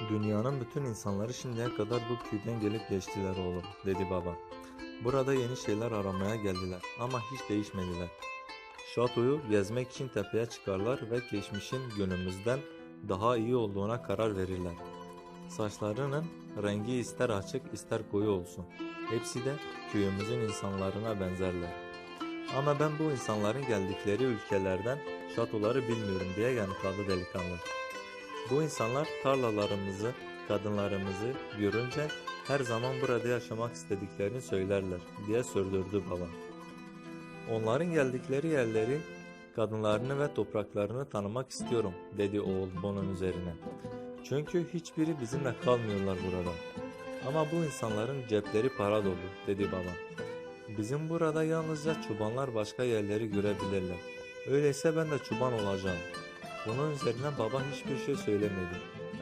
Dünyanın bütün insanları şimdiye kadar bu köyden gelip geçtiler oğlum, dedi baba. Burada yeni şeyler aramaya geldiler ama hiç değişmediler. Şatoyu gezmek için tepeye çıkarlar ve geçmişin günümüzden daha iyi olduğuna karar verirler. Saçlarının rengi ister açık ister koyu olsun. Hepsi de köyümüzün insanlarına benzerler. Ama ben bu insanların geldikleri ülkelerden şatoları bilmiyorum diye yanıtladı delikanlı. Bu insanlar tarlalarımızı, kadınlarımızı görünce her zaman burada yaşamak istediklerini söylerler diye sürdürdü baba. Onların geldikleri yerleri, kadınlarını ve topraklarını tanımak istiyorum dedi oğul bunun üzerine. Çünkü hiçbiri bizimle kalmıyorlar burada. Ama bu insanların cepleri para dolu dedi baba. Bizim burada yalnızca çobanlar başka yerleri görebilirler. Öyleyse ben de çoban olacağım. Bunun üzerine baba hiçbir şey söylemedi.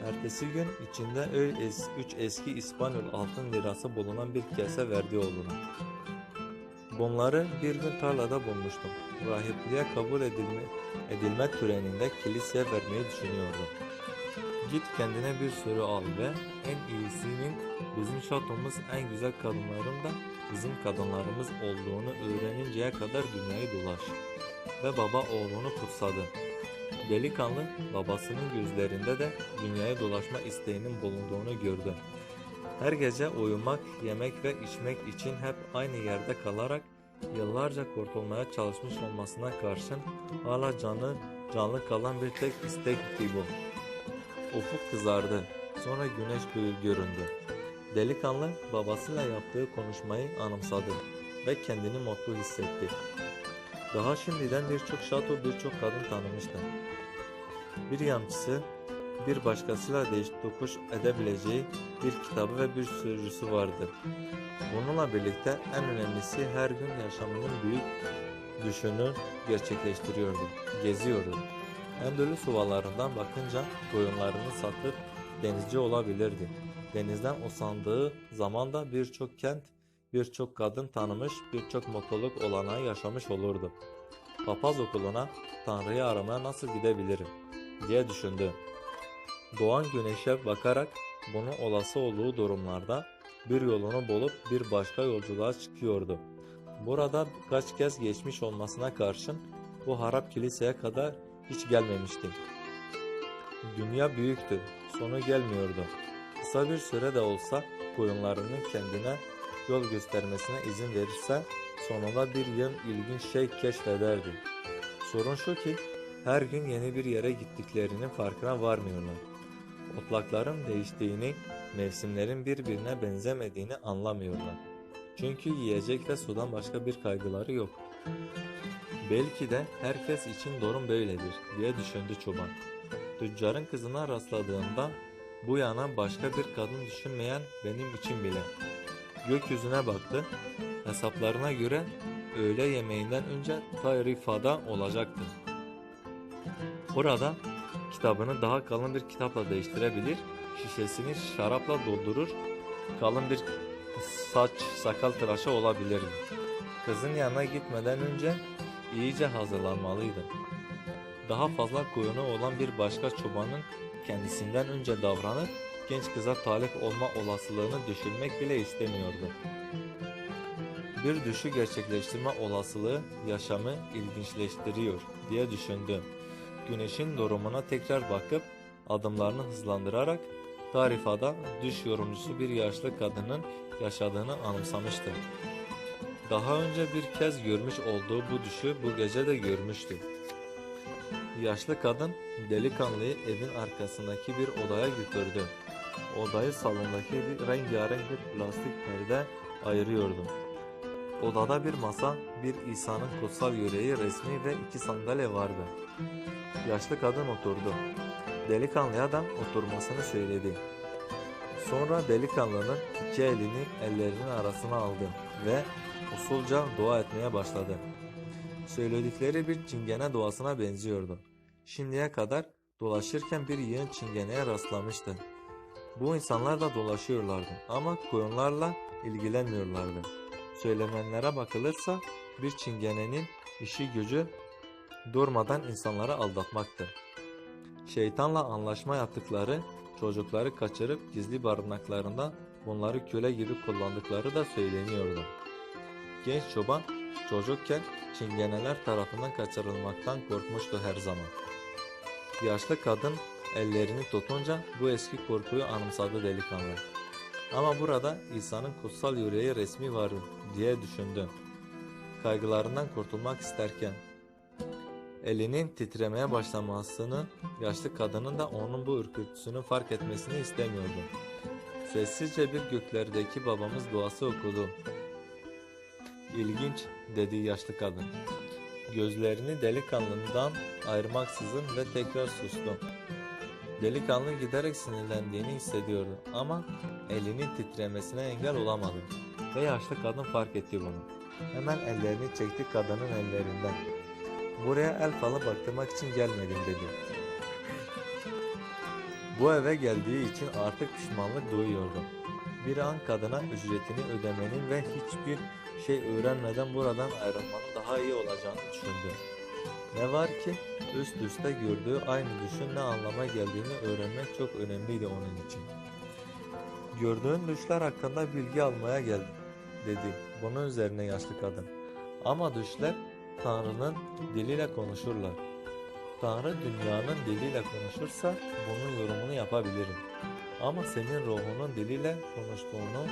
Ertesi gün içinde es, üç eski İspanyol altın lirası bulunan bir kese verdi oğluna. Bunları bir gün tarlada bulmuştum. Rahipliğe kabul edilme, edilme töreninde kiliseye vermeyi düşünüyordum. Git kendine bir sürü al ve en iyisinin bizim şatomuz en güzel kadınların da bizim kadınlarımız olduğunu öğreninceye kadar dünyayı dolaş. Ve baba oğlunu kutsadı. Delikanlı babasının gözlerinde de dünyaya dolaşma isteğinin bulunduğunu gördü. Her gece uyumak, yemek ve içmek için hep aynı yerde kalarak yıllarca kurtulmaya çalışmış olmasına karşın hala canı canlı kalan bir tek istekti bu. Ufuk kızardı. Sonra güneş gö- göründü. Delikanlı babasıyla yaptığı konuşmayı anımsadı ve kendini mutlu hissetti. Daha şimdiden birçok şato birçok kadın tanımıştı. Bir yancısı bir başkasıyla değiş tokuş edebileceği bir kitabı ve bir sürücüsü vardı. Bununla birlikte en önemlisi her gün yaşamının büyük düşünü gerçekleştiriyordu, geziyordu. Endülüs ovalarından bakınca koyunlarını satıp denizci olabilirdi. Denizden usandığı zaman da birçok kent, birçok kadın tanımış, birçok mutluluk olanağı yaşamış olurdu. Papaz okuluna Tanrı'yı aramaya nasıl gidebilirim diye düşündü. Doğan güneşe bakarak bunun olası olduğu durumlarda bir yolunu bulup bir başka yolculuğa çıkıyordu. Burada birkaç kez geçmiş olmasına karşın bu harap kiliseye kadar hiç gelmemişti. Dünya büyüktü, sonu gelmiyordu. Kısa bir süre de olsa koyunlarının kendine yol göstermesine izin verirse sonunda bir yıl ilginç şey keşfederdi. Sorun şu ki her gün yeni bir yere gittiklerinin farkına varmıyorlar. Otlakların değiştiğini, mevsimlerin birbirine benzemediğini anlamıyorlar. Çünkü yiyecek ve sudan başka bir kaygıları yok. Belki de herkes için durum böyledir diye düşündü çoban. Tüccarın kızına rastladığında bu yana başka bir kadın düşünmeyen benim için bile. Gökyüzüne baktı. Hesaplarına göre öğle yemeğinden önce Tayrifa'da olacaktı. Orada kitabını daha kalın bir kitapla değiştirebilir, şişesini şarapla doldurur, kalın bir saç sakal tıraşı olabilirdi. Kızın yanına gitmeden önce iyice hazırlanmalıydı. Daha fazla koyunu olan bir başka çobanın kendisinden önce davranıp genç kıza talip olma olasılığını düşünmek bile istemiyordu. Bir düşü gerçekleştirme olasılığı yaşamı ilginçleştiriyor diye düşündü. Güneşin durumuna tekrar bakıp adımlarını hızlandırarak Tarifa'da düş yorumcusu bir yaşlı kadının yaşadığını anımsamıştı. Daha önce bir kez görmüş olduğu bu düşü bu gece de görmüştü. Yaşlı kadın delikanlıyı evin arkasındaki bir odaya götürdü. Odayı salondaki bir rengarenk bir plastik perde ayırıyordu. Odada bir masa, bir İsa'nın kutsal yüreği resmi ve iki sandalye vardı. Yaşlı kadın oturdu. Delikanlıya da oturmasını söyledi. Sonra delikanlının iki elini ellerinin arasına aldı ve usulca dua etmeye başladı. Söyledikleri bir çingene duasına benziyordu. Şimdiye kadar dolaşırken bir yığın çingeneye rastlamıştı. Bu insanlar da dolaşıyorlardı ama koyunlarla ilgilenmiyorlardı. Söylenenlere bakılırsa bir çingenenin işi gücü durmadan insanları aldatmaktı. Şeytanla anlaşma yaptıkları çocukları kaçırıp gizli barınaklarında bunları köle gibi kullandıkları da söyleniyordu. Genç çoban çocukken çingeneler tarafından kaçırılmaktan korkmuştu her zaman. Yaşlı kadın ellerini tutunca bu eski korkuyu anımsadı delikanlı. Ama burada İsa'nın kutsal yüreği resmi var diye düşündü. Kaygılarından kurtulmak isterken elinin titremeye başlamasını yaşlı kadının da onun bu ürkütüsünü fark etmesini istemiyordu. Sessizce bir göklerdeki babamız duası okudu. İlginç dedi yaşlı kadın. Gözlerini delikanlından ayırmaksızın ve tekrar sustu. Delikanlı giderek sinirlendiğini hissediyordu ama elinin titremesine engel olamadı. Ve yaşlı kadın fark etti bunu. Hemen ellerini çekti kadının ellerinden. Buraya el falı baktırmak için gelmedim dedi. Bu eve geldiği için artık pişmanlık duyuyordu. Bir an kadına ücretini ödemenin ve hiçbir şey öğrenmeden buradan ayrılmanın daha iyi olacağını düşündü. Ne var ki üst üste gördüğü aynı düşün ne anlama geldiğini öğrenmek çok önemliydi onun için. Gördüğün düşler hakkında bilgi almaya geldim dedi. Bunun üzerine yaşlı kadın. Ama düşler Tanrı'nın diliyle konuşurlar. Tanrı dünyanın diliyle konuşursa bunun yorumunu yapabilirim. Ama senin ruhunun diliyle konuştuğunu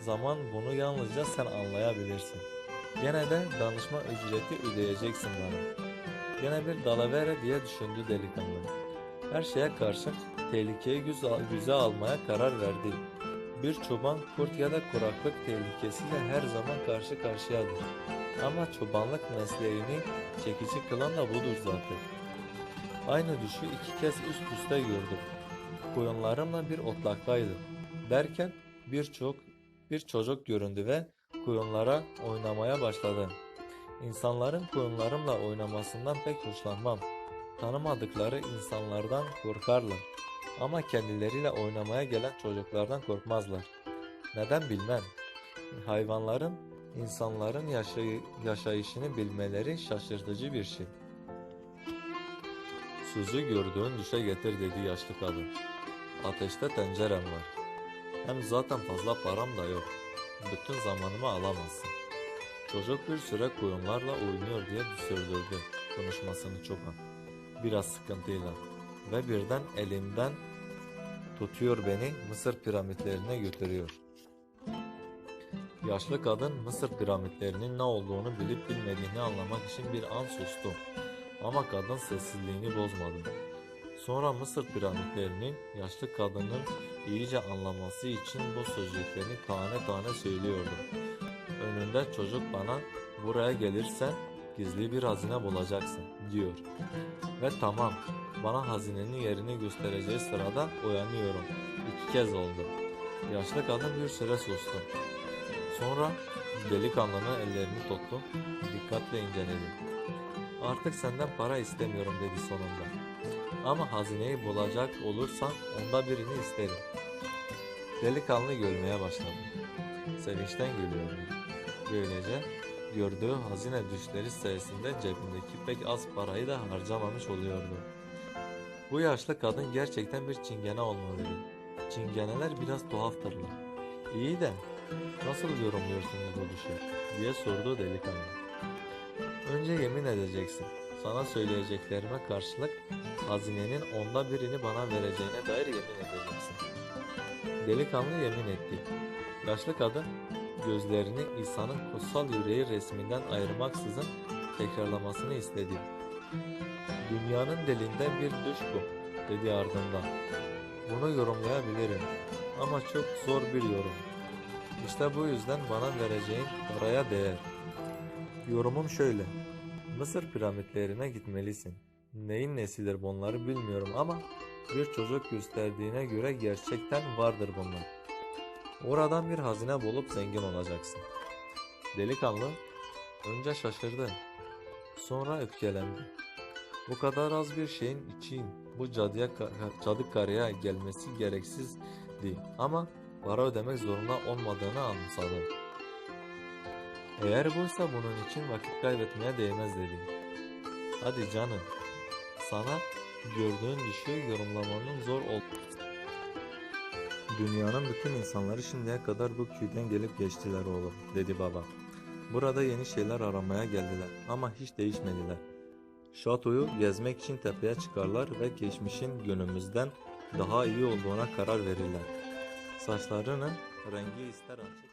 zaman bunu yalnızca sen anlayabilirsin. Gene de danışma ücreti ödeyeceksin bana. Gene bir dalavere diye düşündü delikanlı. Her şeye karşın tehlikeyi güze, güze almaya karar verdi. Bir çoban kurt ya da kuraklık tehlikesiyle her zaman karşı karşıyadır. Ama çobanlık mesleğini çekici kılan da budur zaten. Aynı düşü iki kez üst üste gördüm. Koyunlarımla bir otlaktaydı. Derken birçok bir çocuk göründü ve koyunlara oynamaya başladı. İnsanların koyunlarımla oynamasından pek hoşlanmam. Tanımadıkları insanlardan korkarlar. Ama kendileriyle oynamaya gelen çocuklardan korkmazlar. Neden bilmem. Hayvanların insanların yaşay- yaşayışını bilmeleri şaşırtıcı bir şey. Suzu gördüğün düşe getir dedi yaşlı kadın. Ateşte tencerem var. Hem zaten fazla param da yok. Bütün zamanımı alamazsın. Çocuk bir süre koyunlarla oynuyor diye sürdürdü konuşmasını çoban. Biraz sıkıntıyla. Ve birden elimden tutuyor beni Mısır piramitlerine götürüyor. Yaşlı kadın Mısır piramitlerinin ne olduğunu bilip bilmediğini anlamak için bir an sustu. Ama kadın sessizliğini bozmadı. Sonra Mısır piramitlerinin yaşlı kadının iyice anlaması için bu sözcüklerini tane tane söylüyordu. Önünde çocuk bana buraya gelirsen gizli bir hazine bulacaksın diyor. Ve tamam bana hazinenin yerini göstereceği sırada uyanıyorum. İki kez oldu. Yaşlı kadın bir süre sustu. Sonra delikanlının ellerini tuttu, dikkatle inceledi. Artık senden para istemiyorum dedi sonunda. Ama hazineyi bulacak olursan onda birini isterim. Delikanlı gülmeye başladı. Sevinçten gülüyordu. Böylece gördüğü hazine düşleri sayesinde cebindeki pek az parayı da harcamamış oluyordu. Bu yaşlı kadın gerçekten bir çingene olmalıydı. Çingeneler biraz tuhaftırlar. İyi de nasıl yorumluyorsunuz bu düşü diye sordu delikanlı. Önce yemin edeceksin. Sana söyleyeceklerime karşılık hazinenin onda birini bana vereceğine dair yemin edeceksin. Delikanlı yemin etti. Yaşlı kadın gözlerini İsa'nın kutsal yüreği resminden ayırmaksızın tekrarlamasını istedi. Dünyanın dilinden bir düş bu, dedi ardından. Bunu yorumlayabilirim ama çok zor bir yorum. İşte bu yüzden bana vereceğin paraya değer. Yorumum şöyle. Mısır piramitlerine gitmelisin. Neyin nesidir bunları bilmiyorum ama bir çocuk gösterdiğine göre gerçekten vardır bunlar. Oradan bir hazine bulup zengin olacaksın. Delikanlı önce şaşırdı. Sonra öfkelendi. Bu kadar az bir şeyin için bu cadıya cadı karıya gelmesi gereksizdi ama para ödemek zorunda olmadığını anımsadı. Eğer buysa bunun için vakit kaybetmeye değmez dedi. Hadi canım, sana gördüğün düşü yorumlamanın zor ol Dünyanın bütün insanları şimdiye kadar bu köyden gelip geçtiler oğlum, dedi baba. Burada yeni şeyler aramaya geldiler ama hiç değişmediler. Şatoyu gezmek için tepeye çıkarlar ve geçmişin günümüzden daha iyi olduğuna karar verirler. Saçlarının rengi ister açık